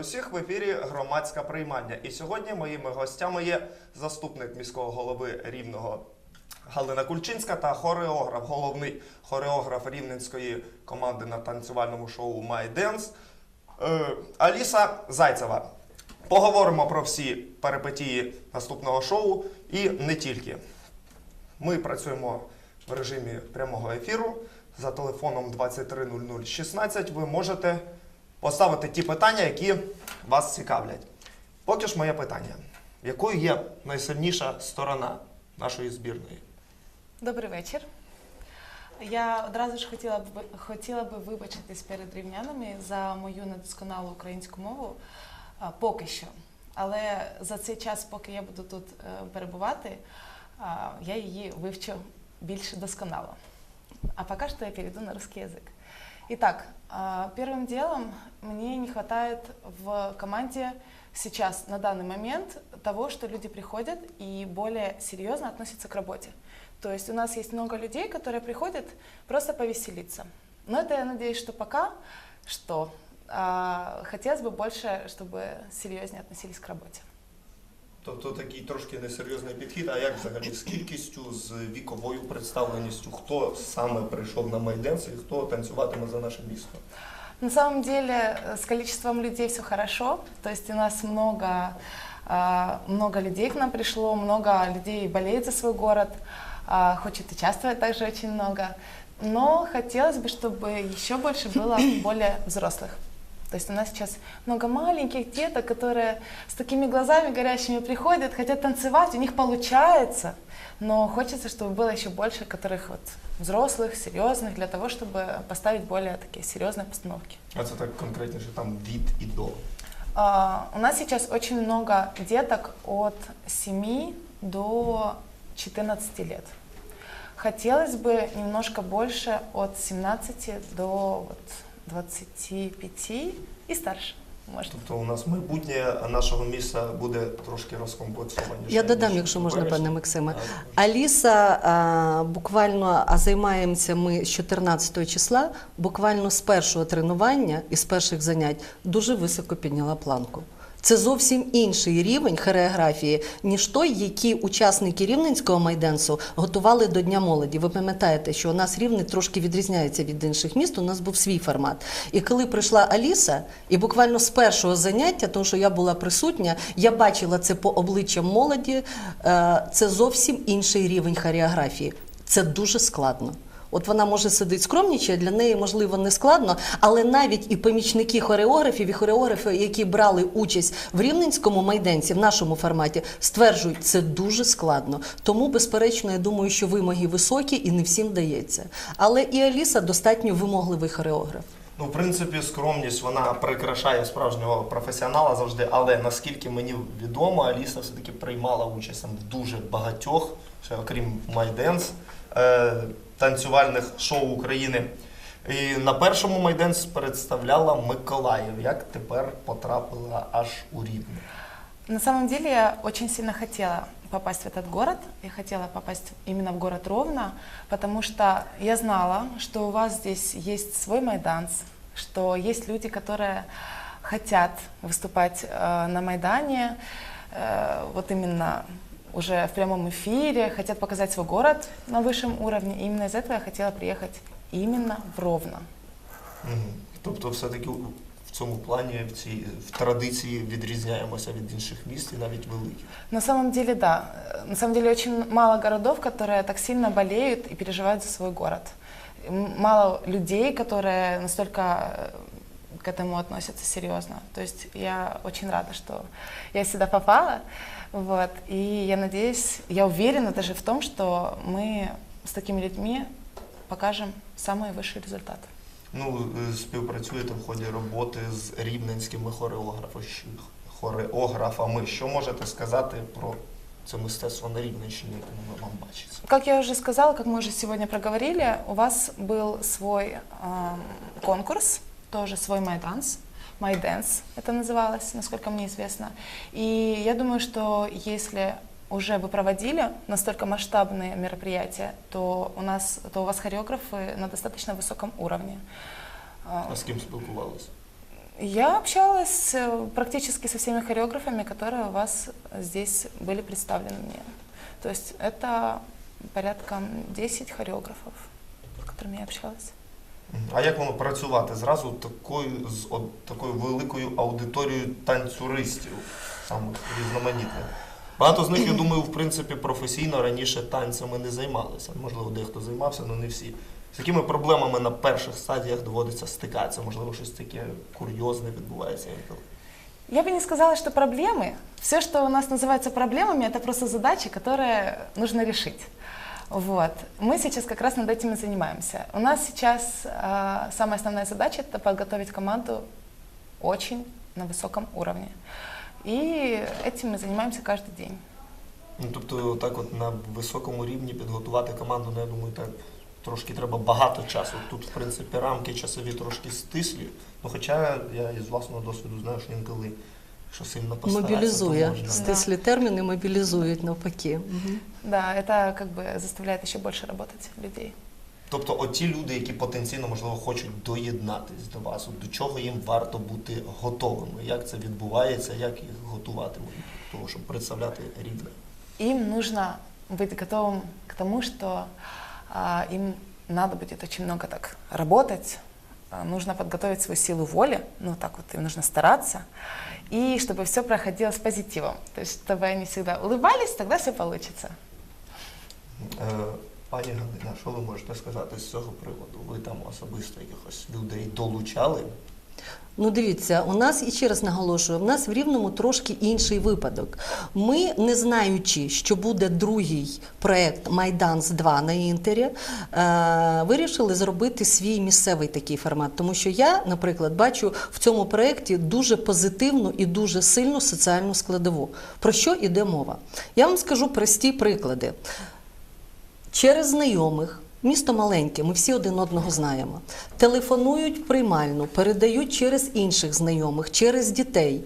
Усіх в ефірі громадська приймання. І сьогодні моїми гостями є заступник міського голови Рівного Галина Кульчинська та хореограф, головний хореограф рівненської команди на танцювальному шоу Майденс е, Аліса Зайцева. Поговоримо про всі перипетії наступного шоу і не тільки. Ми працюємо в режимі прямого ефіру за телефоном 230016. Ви можете поставити ті питання, які вас цікавлять. Поки ж моє питання: якою є найсильніша сторона нашої збірної? Добрий вечір. Я одразу ж хотіла б хотіла би вибачитись перед рівнянами за мою недосконалу українську мову поки що. Але за цей час, поки я буду тут е, перебувати, я її вивчу більш досконало. А пока что я перейду на русский язык. Итак, а, первым делом мне не хватает в команде сейчас, на данный момент, того, что люди приходят и более серьезно относятся к работе. То есть у нас есть много людей, которые приходят просто повеселиться. Но это, я надеюсь, что пока что. А, хотелось бы больше, чтобы серьезнее относились к работе. Тобто такий трошки несерйозний підхід. А як взагалі з кількістю, з віковою представленістю, хто саме прийшов на майденс і хто танцюватиме за наше місто? На самом деле э, с количеством людей все хорошо. То есть у нас много, а, много людей к нам пришло, много людей болеет за свой город, а, хочет участвовать также очень много. Но хотелось бы, чтобы еще больше было более взрослых. То есть у нас сейчас много маленьких деток, которые с такими глазами горящими приходят, хотят танцевать, у них получается, но хочется, чтобы было еще больше которых вот взрослых, серьезных, для того, чтобы поставить более такие серьезные постановки. А це так конкретніше, там від і до. А, У нас сейчас очень много деток от 7 до 14 лет. Хотелось бы немножко больше от 17 до вот 25 і старше, Можна. Тобто у нас майбутнє нашого міста буде трошки розкомплексованіше. Я додам, ніж якщо можна, пане Максиме. А, Аліса а, буквально а займаємося ми з 14 числа, буквально з першого тренування і з перших занять дуже високо підняла планку. Це зовсім інший рівень хореографії, ніж той, який учасники рівненського майденсу готували до Дня молоді. Ви пам'ятаєте, що у нас рівне трошки відрізняється від інших міст. У нас був свій формат. І коли прийшла Аліса, і буквально з першого заняття, тому що я була присутня, я бачила це по обличчям молоді. е, Це зовсім інший рівень хореографії. Це дуже складно. От вона може сидить скромнічає, для неї можливо не складно, але навіть і помічники хореографів і хореографи, які брали участь в рівненському майденці, в нашому форматі, стверджують, це дуже складно. Тому, безперечно, я думаю, що вимоги високі і не всім дається. Але і Аліса достатньо вимогливий хореограф. Ну, в принципі, скромність вона прикрашає справжнього професіонала завжди, але наскільки мені відомо, Аліса все-таки приймала участь в дуже багатьох, ще окрім Майденс, е, танцювальних шоу України. І на першому Майденс представляла Миколаїв. Як тепер потрапила аж у Рівне? На самом деле я очень сильно хотела попасть в этот город. Я хотела попасть именно в город Ровно, потому что я знала, что у вас здесь есть свой майданс, что есть люди, которые хотят выступать э, на Майдане, э, вот именно уже в прямом эфире, хотят показать свой город на высшем уровне. И именно из этого я хотела приехать именно в Ровно. Мгм. Тобто, все-таки у- в цьому плані, в цій в традиції відрізняємося від інших міст і навіть великих. На самом деле, да. Э, На самом деле очень мало городов, которые так сильно болеют и переживают за свой город. М- Мало людей, которые настолько э, к этому относятся серьезно. То есть я очень рада, что я сюда попала. Вот. И я надеюсь, я уверена даже в том, что мы с такими людьми покажем самые высшие результаты. Ну, е, співпрацюєте в ході роботи з рівненськими хореографами. хореографами. Що можете сказати про це мистецтво на Рівненщині, яке вам бачиться? Как я уже сказала, как мы уже сегодня проговорили, у вас был свой эм, конкурс, тоже свой майданс, Майденс это называлось, насколько мне известно. И я думаю, что если уже вы проводили настолько масштабные мероприятия, то у нас, то у вас хореографы на достаточно высоком уровне. А, з ким спілкувалися? Я общалась э, практически со всеми хореографами, которые у вас здесь были представлены мне. То есть это порядка 10 хореографов, с которыми я общалась. А як воно працювати зразу такою з от, такою великою аудиторією танцюристів, самих різноманітних? Багато з них, я думаю, в принципі, професійно раніше танцями не займалися. Можливо, дехто займався, але не всі. З якими проблемами на перших стадіях доводиться стикатися? Можливо, щось таке курйозне відбувається інколи. Я бы не сказала, что проблемы. Все, что у нас называется проблемами, это просто задачи, которые нужно решить. Вот. Мы сейчас как раз над этим и занимаемся. У нас сейчас э, самая основная задача это подготовить команду очень на высоком уровне. И этим мы занимаемся каждый день. Ну, тобто, так от на високому рівні підготувати команду, ну, я думаю, так трошки треба багато часу. Тут, в принципі, рамки часові трошки стислі. Ну, хоча я із власного досвіду знаю, що інколи, якщо сильно постаратися, Мобілізує. то можна. Стислі терміни мобілізують навпаки. Мгм. Да, это как бы заставляет еще больше работать людей. Тобто, оті люди, які потенційно, можливо, хочуть доєднатись до вас, от до чого їм варто бути готовими? Як це відбувається, як їх готувати до того, щоб представляти рівне? Им нужно быть готовым к тому, что а, им надо будет очень много так работать, а, нужно подготовить свою силу воли, ну так вот им нужно стараться, и чтобы все проходило с позитивом, то есть чтобы они всегда улыбались, тогда все получится. Е, Пані Галина, що ви можете сказати з цього приводу? Ви там особисто якихось людей долучали? Ну, дивіться, у нас і ще раз наголошую, у нас в рівному трошки інший випадок. Ми, не знаючи, що буде другий проект Майданс 2 на інтері, е, вирішили зробити свій місцевий такий формат. Тому що я, наприклад, бачу в цьому проєкті дуже позитивну і дуже сильну соціальну складову. Про що йде мова? Я вам скажу прості приклади. Через знайомих. Місто маленьке, ми всі один одного знаємо. Телефонують приймальну, передають через інших знайомих, через дітей.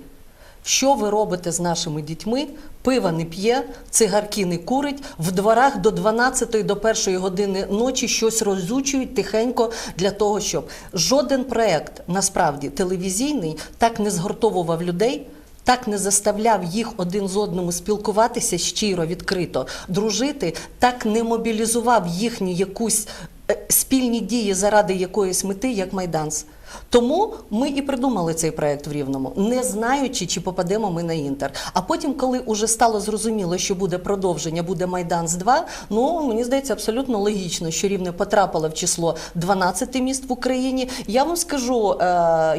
Що ви робите з нашими дітьми? Пива не п'є, цигарки не курить, в дворах до 12 до 1 години ночі щось розучують тихенько для того, щоб жоден проект насправді телевізійний так не згуртовував людей. Так не заставляв їх один з одним спілкуватися щиро, відкрито, дружити, так не мобілізував їхню якусь е, спільні дії заради якоїсь мети, як Майданс. Тому ми і придумали цей проект в Рівному, не знаючи, чи попадемо ми на інтер. А потім, коли уже стало зрозуміло, що буде продовження, буде Майданс 2, ну мені здається абсолютно логічно, що рівне потрапило в число 12 міст в Україні. Я вам скажу, е,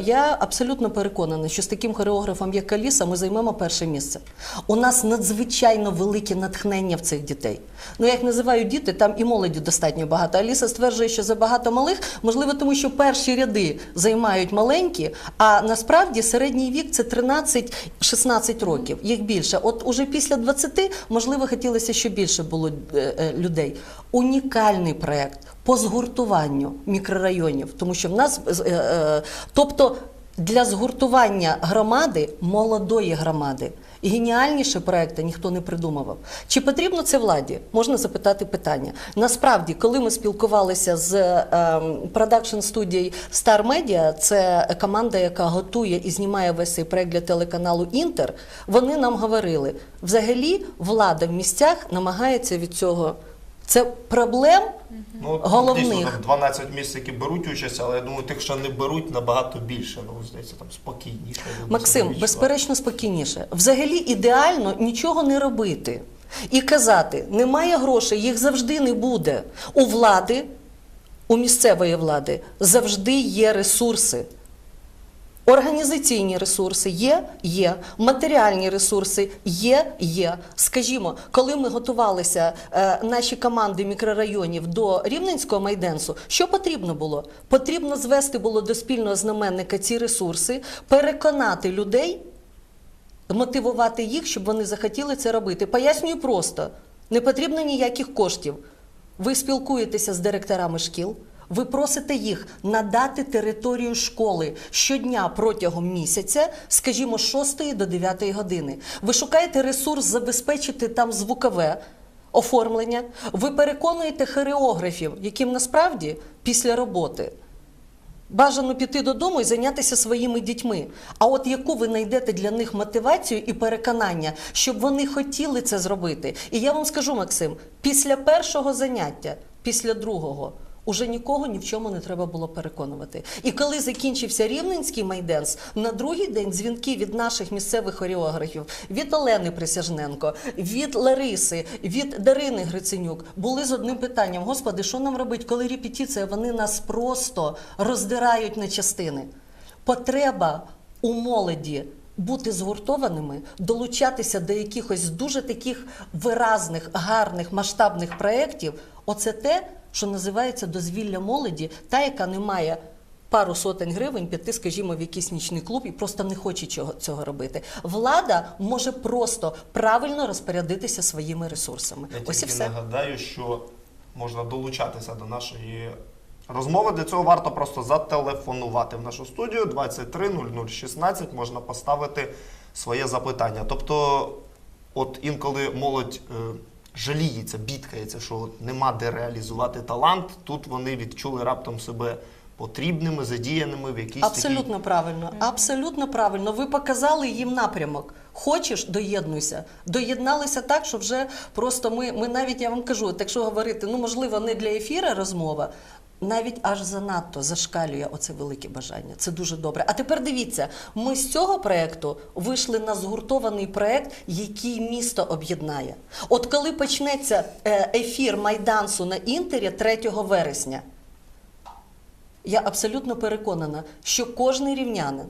я абсолютно переконана, що з таким хореографом, як Аліса, ми займемо перше місце. У нас надзвичайно велике натхнення в цих дітей. Ну, я їх називаю діти, там і молоді достатньо багато. Аліса стверджує, що забагато малих, можливо, тому що перші ряди займають маленькі, а насправді середній вік це 13-16 років, їх більше. От уже після 20, можливо, хотілося, щоб більше було е, е, людей. Унікальний проект по згуртуванню мікрорайонів, тому що в нас, е, тобто для згуртування громади, молодої громади, геніальніше проекти ніхто не придумував. Чи потрібно це владі? Можна запитати питання. Насправді, коли ми спілкувалися з ем, продакшн студією Star Media, це команда, яка готує і знімає весь цей проект для телеканалу Інтер, вони нам говорили: взагалі влада в місцях намагається від цього. Це проблем Ну, Головних. Дійсно, там 12 місць, які беруть участь, але я думаю, тих, що не беруть, набагато більше. Ну, здається, там спокійніше. Максим, безперечно, спокійніше. Взагалі ідеально нічого не робити і казати, немає грошей, їх завжди не буде. У влади, у місцевої влади завжди є ресурси. Організаційні ресурси є, є, матеріальні ресурси є, є. Скажімо, коли ми готувалися е, наші команди мікрорайонів до Рівненського майденсу, що потрібно було? Потрібно звести було до спільного знаменника ці ресурси, переконати людей, мотивувати їх, щоб вони захотіли це робити. Пояснюю просто: не потрібно ніяких коштів. Ви спілкуєтеся з директорами шкіл. Ви просите їх надати територію школи щодня протягом місяця, скажімо, з 6 до 9 години. Ви шукаєте ресурс забезпечити там звукове оформлення. Ви переконуєте хореографів, яким насправді після роботи Бажано піти додому і зайнятися своїми дітьми. А от яку ви знайдете для них мотивацію і переконання, щоб вони хотіли це зробити? І я вам скажу, Максим, після першого заняття, після другого. Уже нікого ні в чому не треба було переконувати. І коли закінчився рівненський майденс, на другий день дзвінки від наших місцевих хореографів, від Олени Присяжненко, від Лариси, від Дарини Гриценюк були з одним питанням: Господи, що нам робити, коли репетиція? Вони нас просто роздирають на частини. Потреба у молоді бути згуртованими, долучатися до якихось дуже таких виразних, гарних, масштабних проєктів оце те, що називається дозвілля молоді, та, яка не має пару сотень гривень піти, скажімо, в якийсь нічний клуб і просто не хоче цього, робити. Влада може просто правильно розпорядитися своїми ресурсами. Я Ось і все. нагадаю, що можна долучатися до нашої розмови. Для цього варто просто зателефонувати в нашу студію 23 0016, можна поставити своє запитання. Тобто, от інколи молодь е, жаліється, бідкається, що нема де реалізувати талант, тут вони відчули раптом себе потрібними, задіяними в якійсь абсолютно Абсолютно правильно, абсолютно правильно. Ви показали їм напрямок. Хочеш, доєднуйся. Доєдналися так, що вже просто ми, ми навіть я вам кажу, так що говорити, ну можливо, не для ефіра розмова. Навіть аж занадто зашкалює оце велике бажання. Це дуже добре. А тепер дивіться, ми з цього проекту вийшли на згуртований проект, який місто об'єднає. От коли почнеться е, ефір майдансу на інтері 3 вересня, я абсолютно переконана, що кожний рівнянин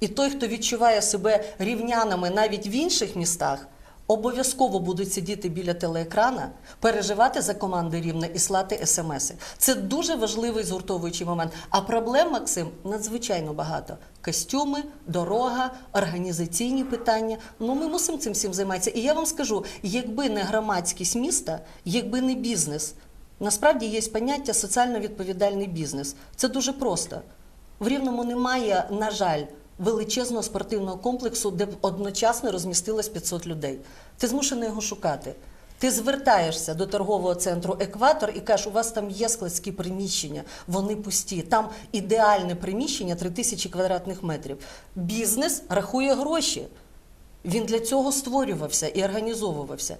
і той, хто відчуває себе рівнянами навіть в інших містах, обов'язково будуть сидіти біля телеекрана, переживати за команди рівне і слати смси. Це дуже важливий згуртовуючий момент. А проблем, Максим, надзвичайно багато. Костюми, дорога, організаційні питання. Ну, ми мусимо цим всім займатися. І я вам скажу, якби не громадськість міста, якби не бізнес, Насправді є поняття соціально відповідальний бізнес. Це дуже просто. В Рівному немає, на жаль, величезного спортивного комплексу, де одночасно розмістилось 500 людей. Ти змушений його шукати. Ти звертаєшся до торгового центру Екватор і кажеш, у вас там є складські приміщення, вони пусті. Там ідеальне приміщення 3000 квадратних метрів. Бізнес рахує гроші. Він для цього створювався і організовувався.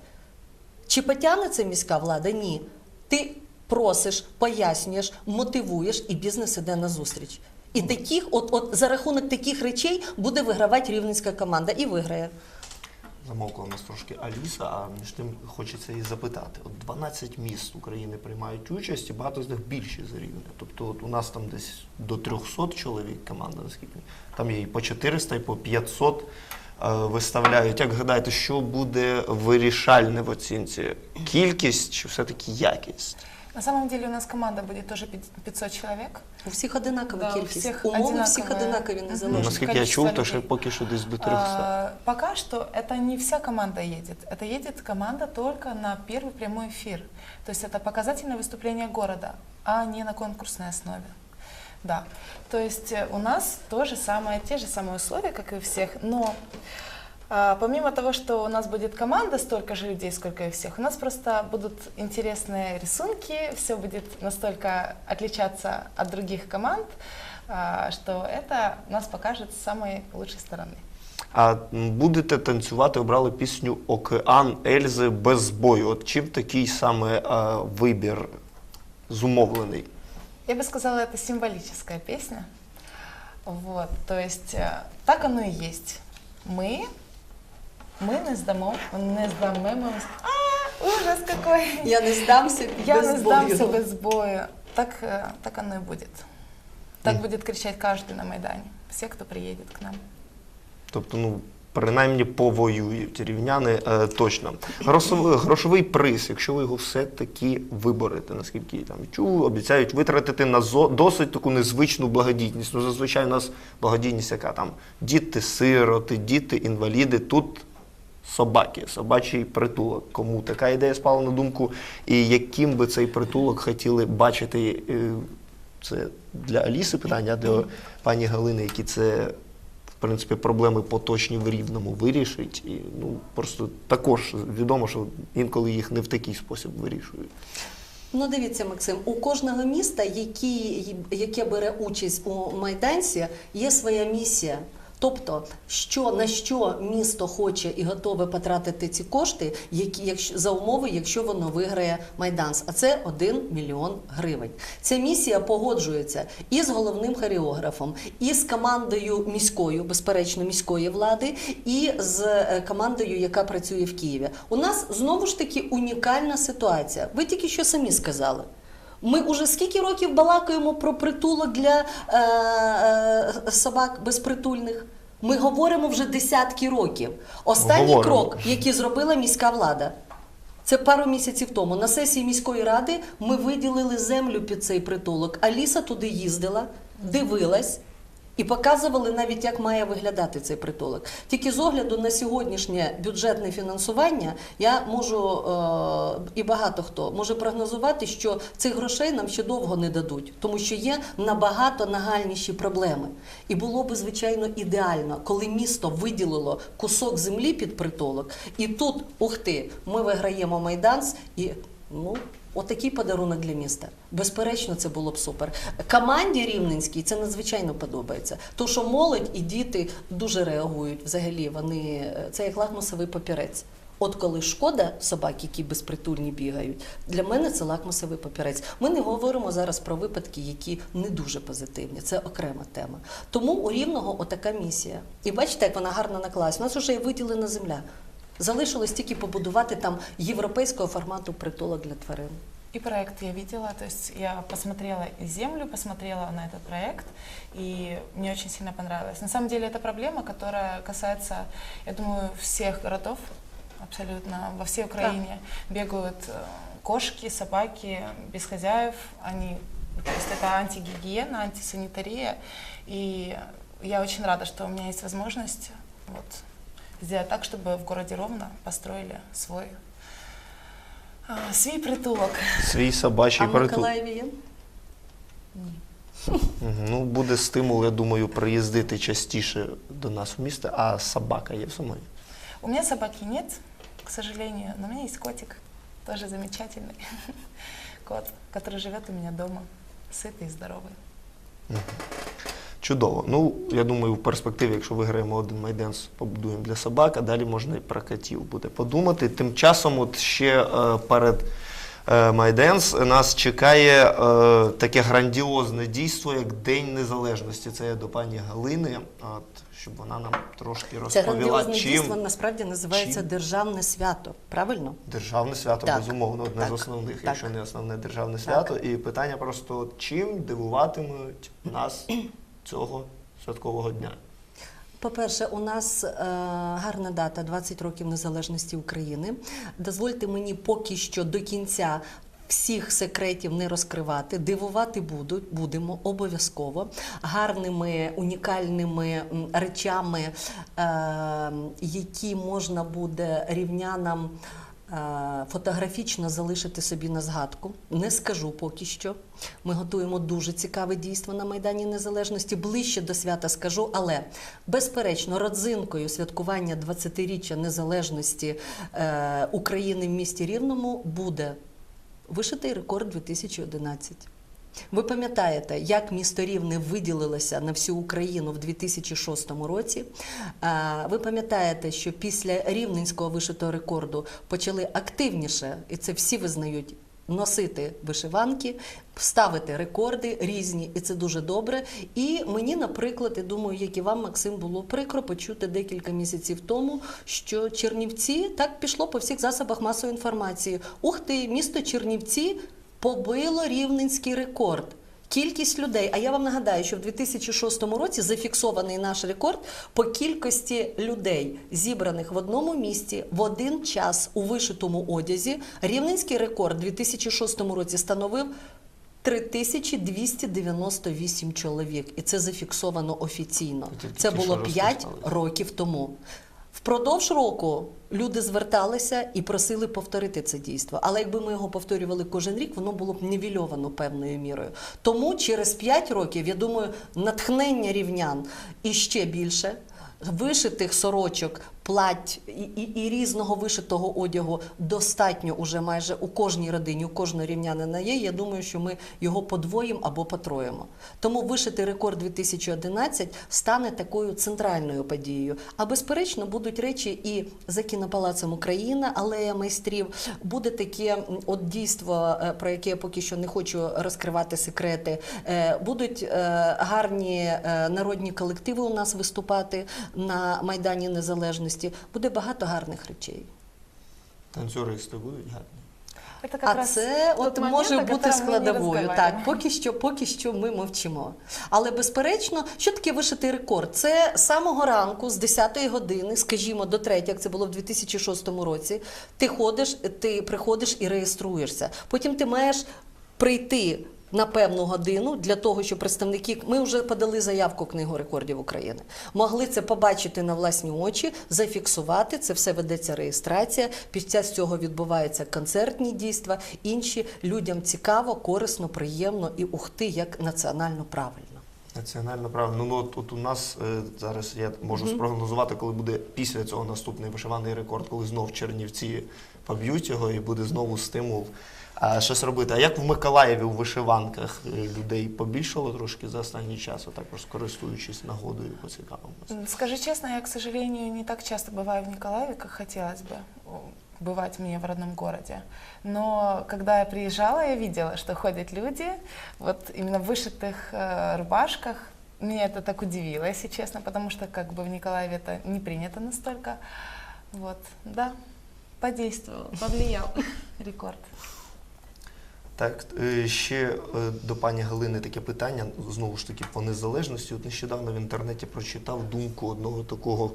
Чи потягне це міська влада? Ні. Ти просиш, пояснюєш, мотивуєш, і бізнес іде на зустріч. І таких, от, от за рахунок таких речей буде вигравати рівненська команда і виграє. Замовкла нас трошки Аліса, а між тим хочеться її запитати. От 12 міст України приймають участь, і багато з них більші за рівня. Тобто от у нас там десь до 300 чоловік команда, наскільки там є і по 400, і по 500 е, виставляють. Як гадаєте, що буде вирішальне в оцінці? Кількість чи все-таки якість? На самом деле у нас команда будет тоже пи- 500 человек. У всіх одинакова Да, у кількість. всіх Умови у всіх одинакове. одинакові Мгм. Ну, незалежно. наскільки я количество чув, то людей. ще поки що десь до 300. А, пока что это не вся команда едет. Это едет команда только на первый прямой эфир. То есть это показательное выступление города, а не на конкурсной основе. Да. То есть э, у нас то же самое, те же самые условия, как и у всех, но а, помимо того, что у нас будет команда столько же людей, сколько и у всех, у нас просто будут интересные рисунки, все будет настолько отличаться от других команд, а, что это нас покажет с самой лучшей стороны. А м, будете танцювати, обрали пісню Океан Ельзи без бою. От чим такий саме е, вибір зумовлений? Я бы сказала, это символическая песня. Вот, то есть э, так оно и есть. Мы, мы не здамо, не здамемо. А, ужас какой! Я не здамся Я без не сдамся бою. без боя. Так, э, так оно и будет. Так Мгм. будет кричать каждый на Майдане. Все, кто приедет к нам. Тобто, ну, принаймні повоюють рівняни е, точно. Грошовий, грошовий приз, якщо ви його все-таки виборете, наскільки я там чув, обіцяють витратити на зо- досить таку незвичну благодійність. Ну, зазвичай у нас благодійність, яка там діти-сироти, діти-інваліди. Тут собаки, собачий притулок. Кому така ідея спала на думку, і яким би цей притулок хотіли бачити. е, Це для Аліси питання, а для пані Галини, які це в принципі, проблеми поточні в рівному вирішить. І ну просто також відомо, що інколи їх не в такий спосіб вирішують. Ну, дивіться, Максим, у кожного міста, які, яке бере участь у майданці, є своя місія. Тобто, що на що місто хоче і готове потратити ці кошти, які якщо за умови, якщо воно виграє майданс, а це 1 мільйон гривень. Ця місія погоджується і з головним хореографом, і з командою міською, безперечно, міської влади, і з е, командою, яка працює в Києві. У нас знову ж таки унікальна ситуація. Ви тільки що самі сказали. Ми уже скільки років балакаємо про притулок для е, е, собак безпритульних? Ми говоримо вже десятки років. Останній Говоримо. крок, який зробила міська влада, це пару місяців тому. На сесії міської ради ми виділили землю під цей притулок. Аліса туди їздила, дивилась. І показували навіть, як має виглядати цей притулок. Тільки з огляду на сьогоднішнє бюджетне фінансування я можу е, і багато хто може прогнозувати, що цих грошей нам ще довго не дадуть, тому що є набагато нагальніші проблеми. І було би звичайно ідеально, коли місто виділило кусок землі під притулок, і тут, ух ти, ми виграємо майданс і ну. Отакий подарунок для міста. Безперечно, це було б супер. Команді рівненській це надзвичайно подобається. То, що молодь і діти дуже реагують взагалі, вони це як лакмусовий папірець. От коли шкода собак, які безпритульні бігають, для мене це лакмусовий папірець. Ми не говоримо зараз про випадки, які не дуже позитивні. Це окрема тема. Тому у рівного отака місія. І бачите, як вона гарно наклалась. У нас вже є виділена земля. Залишилось тільки побудувати там європейського формату притулок для тварин. И проект я видела, то есть я посмотрела и землю, посмотрела на этот проект, и мне очень сильно понравилось. На самом деле это проблема, которая касается, я думаю, всех городов, абсолютно во всей Украине. Бегают э, кошки, собаки без хозяев, они, то есть это антигигиена, антисанитария, и я очень рада, что у меня есть возможность вот, сделать так, чтобы в городе Ровно построили свой а, свій притулок. Свій собачий а в притул. Миколаєві є? Мгм. Ну, буде стимул, я думаю, приїздити частіше до нас в місто, а собака є в самої. У меня собаки нет, к сожалению, но у меня есть котик, тоже замечательный кот, который живет у меня дома, сытый и здоровый. Чудово. Ну, я думаю, в перспективі, якщо виграємо один майданс, побудуємо для собак, а далі можна і про котів буде подумати. Тим часом, от ще е, перед е, майданс нас чекає е, таке грандіозне дійство, як День Незалежності. Це я до пані Галини, от, щоб вона нам трошки Це розповіла, грандіозне чим дійство насправді називається чим? Державне свято. Правильно? державне свято, Так, безумовно, одне так, з основних, так. якщо не основне державне свято. І питання просто, чим дивуватимуть нас цього святкового дня. По-перше, у нас е, гарна дата 20 років незалежності України. Дозвольте мені поки що до кінця. Всіх секретів не розкривати, дивувати будуть, будемо обов'язково гарними унікальними речами, е, які можна буде рівнянам фотографічно залишити собі на згадку. Не скажу поки що. Ми готуємо дуже цікаве дійство на Майдані Незалежності. Ближче до свята скажу, але безперечно, родзинкою святкування 20-річчя незалежності е, України в місті Рівному буде вишитий рекорд 2011. Ви пам'ятаєте, як місто Рівне виділилося на всю Україну в 2006 році. Ви пам'ятаєте, що після рівненського вишитого рекорду почали активніше, і це всі визнають. Носити вишиванки, ставити рекорди різні, і це дуже добре. І мені, наприклад, я думаю, як і вам, Максим, було прикро почути декілька місяців тому, що Чернівці так пішло по всіх засобах масової інформації. Ух ти, місто Чернівці побило рівненський рекорд. Кількість людей. А я вам нагадаю, що в 2006 році зафіксований наш рекорд по кількості людей, зібраних в одному місті в один час у вишитому одязі. Рівненський рекорд у 2006 році становив 3298 чоловік, і це зафіксовано офіційно. Це було 5 років тому. Впродовж року люди зверталися і просили повторити це дійство. Але якби ми його повторювали кожен рік, воно було б нівельовано певною мірою. Тому через 5 років, я думаю, натхнення рівнян і ще більше. Вишитих сорочок плать і, і, і різного вишитого одягу достатньо уже майже у кожній родині, у кожного рівнянина є. Я думаю, що ми його подвоїмо або потроїмо. Тому вишитий рекорд 2011 стане такою центральною подією. А безперечно, будуть речі і за кінопалацем Україна, алея майстрів. Буде таке от дійство, е, про яке я поки що не хочу розкривати секрети. Е, Будуть е, гарні народні колективи у нас виступати на Майдані Незалежності. Буде багато гарних речей. Танцюристи будуть гарні. Это как А раз це от момент, може бути складовою. Так, поки що, поки що ми мовчимо. Але безперечно, що таке вишитий рекорд? Це з самого ранку, з 10-ї години, скажімо, до 3, як це було в 2006 році. Ти ходиш, ти приходиш і реєструєшся. Потім ти маєш прийти. На певну годину для того, щоб представники ми вже подали заявку книгу рекордів України. Могли це побачити на власні очі, зафіксувати. Це все ведеться реєстрація. Під час цього відбуваються концертні дійства. Інші людям цікаво, корисно, приємно і ухти як національно правильно. Національно правильно. Ну от, от у нас е, зараз я можу спрогнозувати, коли буде після цього наступний вишиваний рекорд, коли знов Чернівці поб'ють його і буде знову стимул А щось робити. А як в Миколаєві у вишиванках е, людей побільшало трошки за останній час, також користуючись нагодою, поцікавимося. М, Скажу честно, я, к сожалению, не так часто бываю в Николаеве, как хотелось бы о, бывать мне в родном городе. Но когда я приезжала, я видела, что ходят люди вот именно в вышитых э, рубашках. Меня это так удивило, если честно, потому что как бы в Николаеве это не принято настолько. Вот, да, подействовал, повлиял рекорд. Так, е, ще е, до пані Галини таке питання, знову ж таки, по незалежності. От нещодавно в інтернеті прочитав думку одного такого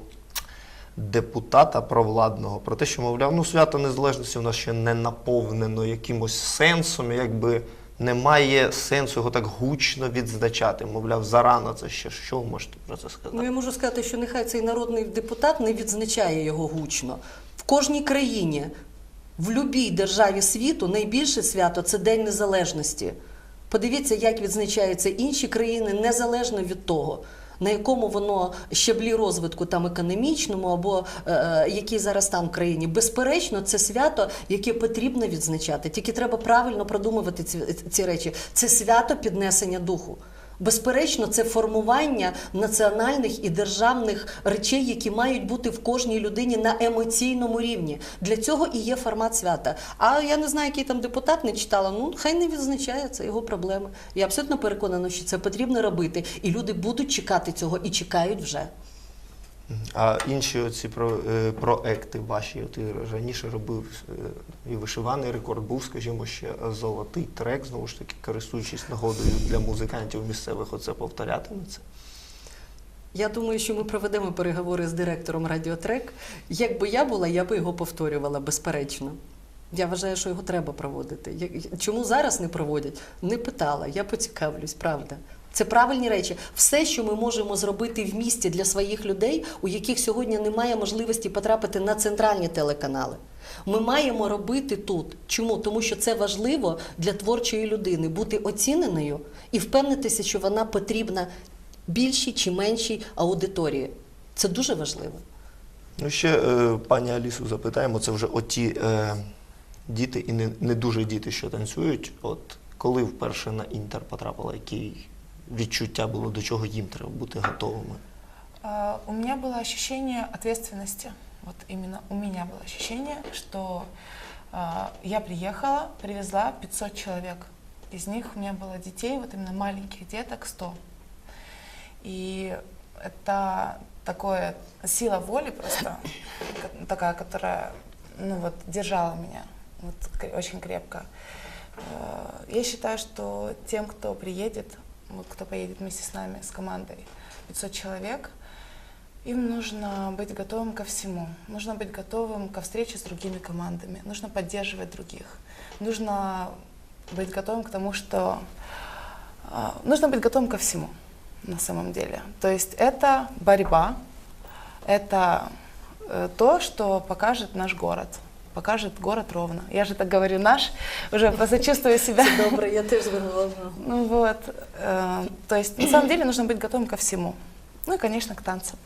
депутата провладного про те, що, мовляв, ну свято незалежності у нас ще не наповнено якимось сенсом, якби немає сенсу його так гучно відзначати. Мовляв, зарано це ще. Що ви можете про це сказати? Ну я можу сказати, що нехай цей народний депутат не відзначає його гучно. В кожній країні, в будь-якій державі світу найбільше свято це День Незалежності. Подивіться, як відзначаються інші країни незалежно від того. На якому воно щаблі розвитку там економічному або е, е, який зараз стан в країні. Безперечно, це свято, яке потрібно відзначати. Тільки треба правильно продумувати ці, ці речі. Це свято піднесення духу. Безперечно, це формування національних і державних речей, які мають бути в кожній людині на емоційному рівні. Для цього і є формат свята. А я не знаю, який там депутат не читала. Ну хай не відзначає це його проблеми. Я абсолютно переконана, що це потрібно робити, і люди будуть чекати цього і чекають вже. А інші оці про, е, проекти ваші, ти раніше робив е, і вишиваний рекорд, був, скажімо, ще золотий трек, знову ж таки, користуючись нагодою для музикантів місцевих, оце повторятиметься. Я думаю, що ми проведемо переговори з директором Радіотрек. Якби я була, я би його повторювала, безперечно. Я вважаю, що його треба проводити. Чому зараз не проводять? Не питала, я поцікавлюсь, правда. Це правильні речі. Все, що ми можемо зробити в місті для своїх людей, у яких сьогодні немає можливості потрапити на центральні телеканали. Ми маємо робити тут. Чому? Тому що це важливо для творчої людини бути оціненою і впевнитися, що вона потрібна більшій чи меншій аудиторії. Це дуже важливо. Ну, ще е, пані Алісу запитаємо, це вже оті е, діти і не, не дуже діти, що танцюють. От коли вперше на інтер потрапила, які відчуття було, до чого їм треба бути готовими? А, У меня было ощущение ответственности. Вот именно у меня было ощущение, что а, я приехала, привезла 500 человек. Из них у меня было детей, вот именно маленьких деток 100. И это такое сила воли просто, ка- такая, которая, ну вот, держала меня вот, кре- очень крепко. Э, Я считаю, что тем, кто приедет, кто поедет вместе с нами, с командой, 500 человек, им нужно быть готовым ко всему. Нужно быть готовым ко встрече с другими командами. Нужно поддерживать других. Нужно быть готовым к тому, что... а, Нужно быть готовым ко всему на самом деле. То есть это борьба, это э, то, что покажет наш город. Покажет город ровно. Я же так говорю наш, уже просто чувствую себя. Це добре, я теж звернула увагу. Ну вот, э, то есть на самом деле нужно быть готовым ко всему. Ну и, конечно, к танцам.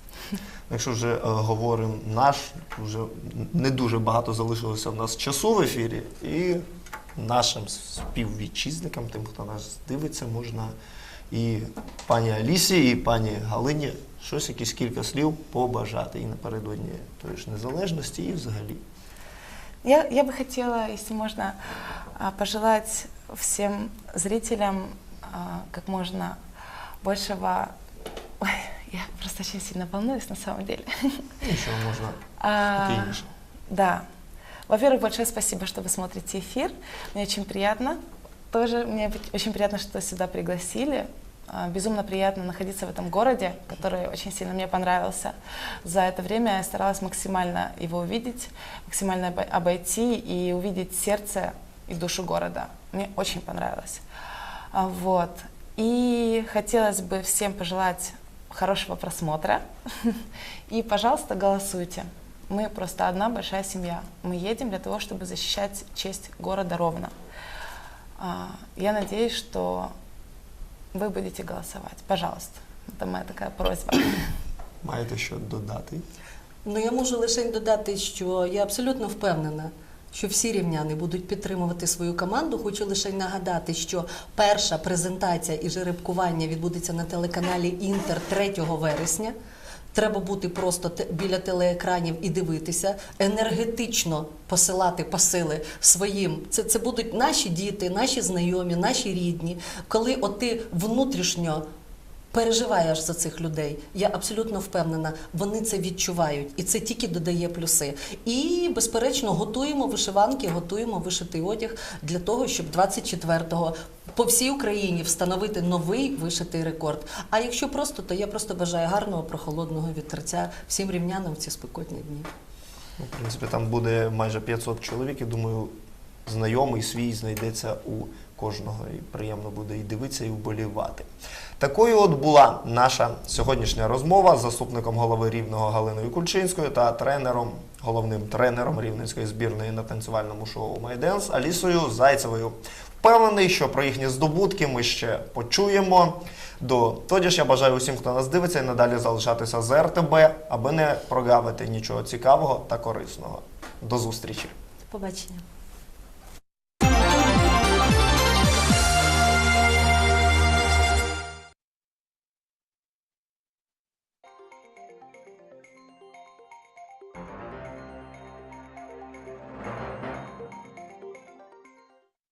Якщо вже е, говоримо наш, вже не дуже багато залишилося в нас часу в ефірі, і нашим співвітчизникам, тим, хто нас дивиться, можна і пані Алісі, і пані Галині щось, якісь кілька слів побажати і напередодні тої ж незалежності, і взагалі. Я, я бы хотела, если можно, а, пожелать всем зрителям а, как можно большего... Ой, я просто очень сильно волнуюсь на самом деле. Нічого можна А, спокійніше. Да. Во-первых, большое спасибо, что вы смотрите эфир. Мне очень приятно. Тоже мне быть- очень приятно, что сюда пригласили. А, Безумно приятно находиться в этом городе, который очень сильно мне понравился. За это время я старалась максимально его увидеть, максимально обо- обойти и увидеть сердце и душу города. Мне очень понравилось. А, Вот. И хотелось бы всем пожелать хорошего просмотра. И, пожалуйста, голосуйте. Мы просто одна большая семья. Мы едем для того, чтобы защищать честь города ровно. А, Я надеюсь, что вы будете голосовать. Пожалуйста. Это моя такая просьба. Маєте що додати? Ну я можу лише додати, що я абсолютно впевнена. Що всі рівняни будуть підтримувати свою команду. Хочу лише нагадати, що перша презентація і жеребкування відбудеться на телеканалі Інтер 3 вересня. Треба бути просто біля телеекранів і дивитися, енергетично посилати посили своїм. Це, це будуть наші діти, наші знайомі, наші рідні. Коли от ти внутрішньо переживаєш за цих людей. Я абсолютно впевнена, вони це відчувають, і це тільки додає плюси. І безперечно, готуємо вишиванки, готуємо вишитий одяг для того, щоб 24-го по всій Україні встановити новий вишитий рекорд. А якщо просто, то я просто бажаю гарного прохолодного вітерця всім рівнянам в ці спекотні дні. Ну, в принципі, там буде майже 500 чоловік. Я думаю, знайомий свій знайдеться у кожного. І приємно буде і дивитися, і вболівати. Такою от була наша сьогоднішня розмова з заступником голови рівного Галиною Кульчинською та тренером, головним тренером рівненської збірної на танцювальному шоу Майденс Алісою Зайцевою. Впевнений, що про їхні здобутки ми ще почуємо. До тоді ж я бажаю усім, хто нас дивиться, і надалі залишатися з РТБ, аби не прогавити нічого цікавого та корисного. До зустрічі! Побачення.